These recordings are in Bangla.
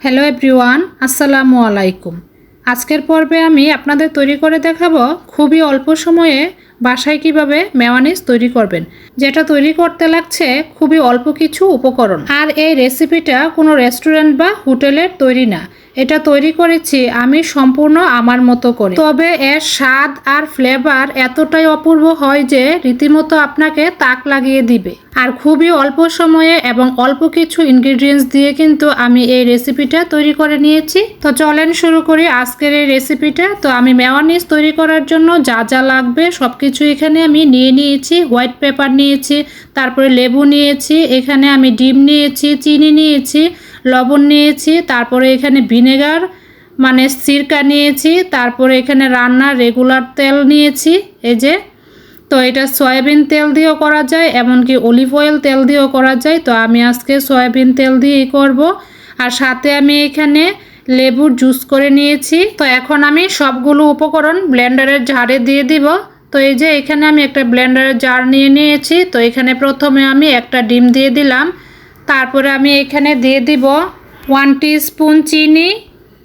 হ্যালো এভরিওয়ান আসসালামু আলাইকুম। আজকের পর্বে আমি আপনাদের তৈরি করে দেখাবো খুবই অল্প সময়ে বাসায় কীভাবে মেওয়ানিজ তৈরি করবেন, যেটা তৈরি করতে লাগছে খুবই অল্প কিছু উপকরণ। আর এই রেসিপিটা কোনো রেস্টুরেন্ট বা হোটেলের তৈরি না। এটা তৈরি করেছি আমি সম্পূর্ণ আমার মতো করে। তবে এর স্বাদ আর ফ্লেভার এতটাই অপূর্ব হয় যে রীতিমতো আপনাকে তাক লাগিয়ে দিবে। আর খুবই অল্প সময়ে এবং অল্প কিছু ইনগ্রিডিয়েন্টস দিয়ে কিন্তু আমি এই রেসিপিটা তৈরি করে নিয়েছি। তো চলেন শুরু করি আজকের এই রেসিপিটা তো আমি মেওয়ানিজ তৈরি করার জন্য যা যা লাগবে সব কিছু এখানে আমি নিয়ে নিয়েছি হোয়াইট পেপার নিয়েছি তারপরে লেবু নিয়েছি, এখানে আমি ডিম নিয়েছি, চিনি নিয়েছি, লবণ নিয়েছি, তারপরে এখানে ভিনেগার মানে সিরকা নিয়েছি, তারপরে এখানে রান্নার রেগুলার তেল নিয়েছি, এই যে। তো এটা সয়াবিন তেল দিয়েও করা যায়, এমনকি অলিভ অয়েল তেল দিয়েও করা যায়, তো আমি আজকে সয়াবিন তেল দিয়েই করব। আর সাথে আমি এখানে লেবুর জুস করে নিয়েছি, তো এখন আমি সবগুলো উপকরণ ব্লেন্ডারের ঝাড়ে দিয়ে দিব। তো এই যে এখানে আমি একটা ব্লেন্ডারের জার নিয়ে নিয়েছি, তো এখানে প্রথমে আমি একটা ডিম দিয়ে দিলাম। তারপরে আমি এখানে দিয়ে দিব ওয়ান স্পুন চিনি,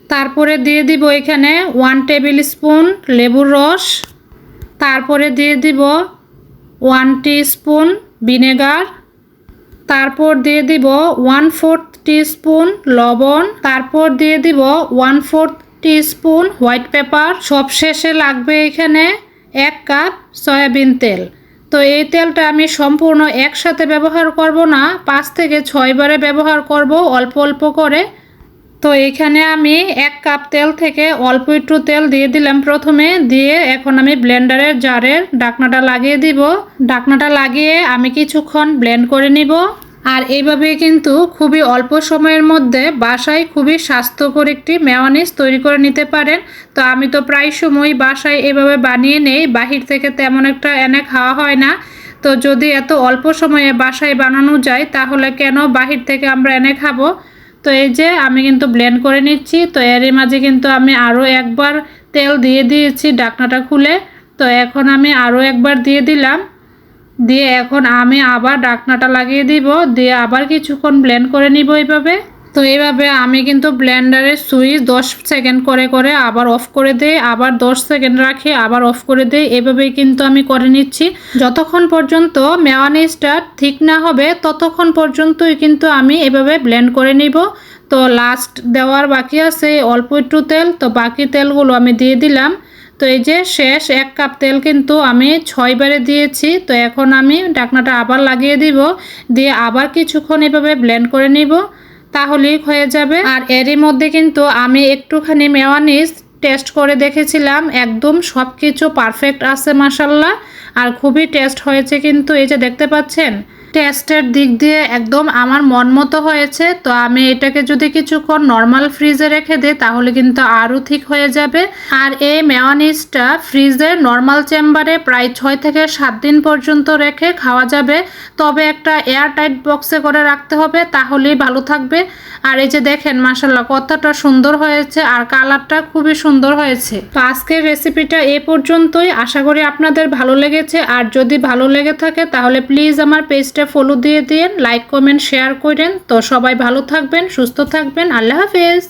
তারপরে দিয়ে দিব এখানে ওয়ান টেবিল স্পুন লেবুর রস, তারপরে দিয়ে দিব ওয়ান স্পুন ভিনেগার, তারপর দিয়ে দিব ওয়ান ফোর্থ স্পুন লবণ, তারপর দিয়ে দিব one fourth spoon white pepper. সবশেষে লাগবে এখানে এক কাপ সয়াবিন তেল। তো এই তেলটা আমি সম্পূর্ণ একসাথে ব্যবহার করব না, পাঁচ থেকে ছয়বারে ব্যবহার করব অল্প অল্প করে। তো এখানে আমি এক কাপ তেল থেকে অল্প একটু তেল দিয়ে দিলাম প্রথমে, দিয়ে এখন আমি ব্লেন্ডারের জারের ডাকনাটা লাগিয়ে দিব। ডাকনাটা লাগিয়ে আমি কিছুক্ষণ ব্লেন্ড করে নিব। আর এইভাবে কিন্তু খুবই অল্প সময়ের মধ্যে বাসায় খুবই স্বাস্থ্যকর একটি মেওয়ানিজ তৈরি করে নিতে পারেন। তো আমি তো প্রায় সময় বাসায় এভাবে বানিয়ে নেই, বাহির থেকে তেমন একটা এনে খাওয়া হয় না। তো যদি এত অল্প সময়ে বাসায় বানানো যায়, তাহলে কেন বাহির থেকে আমরা এনে খাব? তো এই যে আমি কিন্তু ব্লেন্ড করে নিচ্ছি, তো এরই মাঝে কিন্তু আমি আরও একবার তেল দিয়ে দিয়েছি ডাকনাটা খুলে। তো এখন আমি আরও একবার দিয়ে দিলাম। দিয়ে এখন আমি আবার ডাকনাটা লাগিয়ে দিব, দিয়ে আবার কিছুক্ষণ ব্লেন্ড করে নিব এইভাবে তো এইভাবে আমি কিন্তু ব্লেন্ডারের সুইচ দশ সেকেন্ড করে করে আবার অফ করে দিই, আবার দশ সেকেন্ড রাখি, আবার অফ করে দিই, এভাবেই কিন্তু আমি করে নিচ্ছি। যতক্ষণ পর্যন্ত মেওয়ানিজটা ঠিক না হবে, ততক্ষণ পর্যন্তই কিন্তু আমি এভাবে ব্লেন্ড করে নিব। তো লাস্ট দেওয়ার বাকি আছে, অল্প একটু তেল, তো বাকি তেলগুলো আমি দিয়ে দিলাম। তো এই যে শেষ এক কাপ তেল কিন্তু আমি ছয়বারে দিয়েছি, তো এখন আমি ডাকনাটা আবার লাগিয়ে দিব, দিয়ে আবার কিছুক্ষণ এভাবে ব্লেন্ড করে নিব, তাহলেই হয়ে যাবে। আর এরই মধ্যে কিন্তু আমি একটুখানি মেওয়ানিজ টেস্ট করে দেখেছিলাম, একদম সব কিছু পারফেক্ট আছে মাসাল্লাহ আর খুবই টেস্ট হয়েছে কিন্তু, এই যে দেখতে পাচ্ছেন? টেস্টের দিক দিয়ে একদম আমার মন মতো হয়েছে, তো আমি এটাকে যদি কিছুক্ষণ নর্মাল ফ্রিজে রেখে দিই, তাহলে কিন্তু আরও ঠিক হয়ে যাবে। আর এই মেওয়ানিজটা ফ্রিজে নর্মাল চেম্বারে প্রায় ছয় থেকে সাত দিন পর্যন্ত রেখে খাওয়া যাবে। তবে একটা এয়ার টাইট বক্সে করে রাখতে হবে, তাহলেই ভালো থাকবে। আর এই যে দেখেন মাসাল্লাহ কতটা সুন্দর হয়েছে আর কালারটা খুবই সুন্দর হয়েছে। তো আজকের রেসিপিটা এ পর্যন্তই। আশা করি আপনাদের ভালো লেগেছে। আর যদি ভালো লেগে থাকে, তাহলে প্লিজ আমার পেজটা ফলো দিয়ে দিন লাইক কমেন্ট শেয়ার করেন। তো সবাই ভালো থাকবেন, সুস্থ থাকবেন। আল্লাহ হাফেজ।